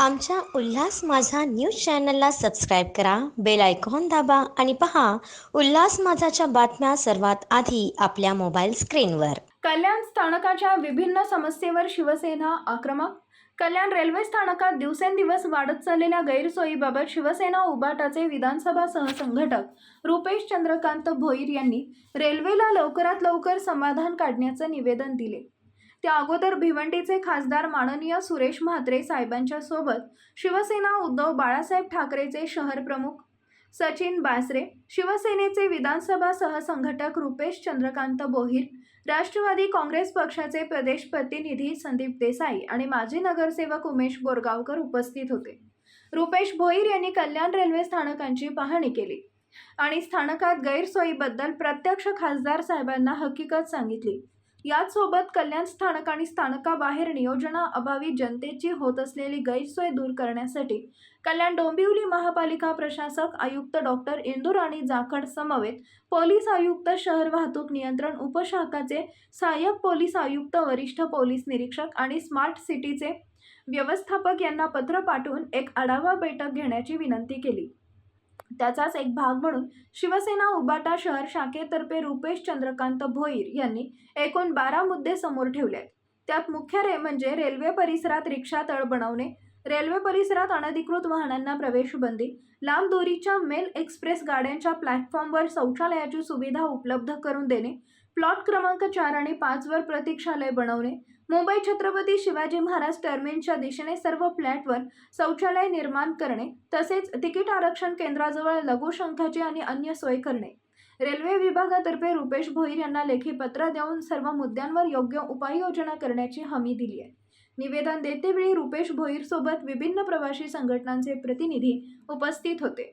आमच्या उल्हास माझा न्यूज चॅनलला सबस्क्राईब करा बेल आयकॉन दाबा आणि पहा उल्हास माझाच्या बातम्या सर्वात आधी आपल्या मोबाईल स्क्रीनवर. कल्याण स्थानकाच्या विभिन्न समस्येवर शिवसेना आक्रमक? कल्याण रेल्वे स्थानकात दिवसेंदिवस वाढत चाललेल्या गैरसोयीबाबत शिवसेना उबाटाचे विधानसभा सहसंघटक रुपेश चंद्रकांत भोईर यांनी रेल्वेला लवकरात लवकर समाधान काढण्याचं निवेदन दिले. त्या अगोदर भिवंडीचे खासदार माननीय सुरेश म्हात्रे साहेबांच्या सोबत शिवसेना उद्धव बाळासाहेब ठाकरेचे शहर प्रमुख सचिन बासरे शिवसेनेचे विधानसभा सहसंघटक रुपेश चंद्रकांत बोहीर राष्ट्रवादी काँग्रेस पक्षाचे प्रदेश प्रतिनिधी संदीप देसाई आणि माजी नगरसेवक उमेश बोरगावकर उपस्थित होते. रुपेश भोईर यांनी कल्याण रेल्वे स्थानकांची पाहणी केली आणि स्थानकात गैरसोयीबद्दल प्रत्यक्ष खासदार साहेबांना हकीकत सांगितली. याचसोबत कल्याण स्थानक आणि स्थानकाबाहेर नियोजनाअभावी जनतेची होत असलेली गैरसोय दूर करण्यासाठी कल्याण डोंबिवली महापालिका प्रशासक आयुक्त डॉक्टर इंदुराणी जाखड समवेत पोलीस आयुक्त शहर वाहतूक नियंत्रण उपशाखाचे सहाय्यक पोलीस आयुक्त वरिष्ठ पोलीस निरीक्षक आणि स्मार्ट सिटीचे व्यवस्थापक यांना पत्र पाठवून एक आढावा बैठक घेण्याची विनंती केली. त्याचाच एक भाग म्हणून शिवसेना उबाटा शहर शाखेतर्फे रुपेश चंद्रकांत भोईर यांनी एकूण बारा मुद्दे समोर ठेवले आहेत. त्यात मुख्य रे म्हणजे रेल्वे परिसरात रिक्षा तळ बनवणे रेल्वे परिसरात अनधिकृत वाहनांना प्रवेश बंदी लांब दोरीच्या मेल एक्सप्रेस गाड्यांच्या प्लॅटफॉर्मवर शौचालयाची सुविधा उपलब्ध करून देणे प्लॉट क्रमांक चार आणि पाचवर प्रतीक्षालय बनवणे मुंबई छत्रपती शिवाजी महाराज टर्मिनच्या दिशेने सर्व फ्लॅटवर शौचालय निर्माण करणे तसेच तिकीट आरक्षण केंद्राजवळ लघुशंखाची आणि अन्य सोय करणे. रेल्वे विभागातर्फे रुपेश भोईर यांना लेखी पत्र देऊन सर्व मुद्द्यांवर योग्य उपाययोजना करण्याची हमी दिली आहे. निवेदन देतेवेळी रुपेश भोईर सोबत विभिन्न प्रवासी संघटनांचे प्रतिनिधी उपस्थित होते.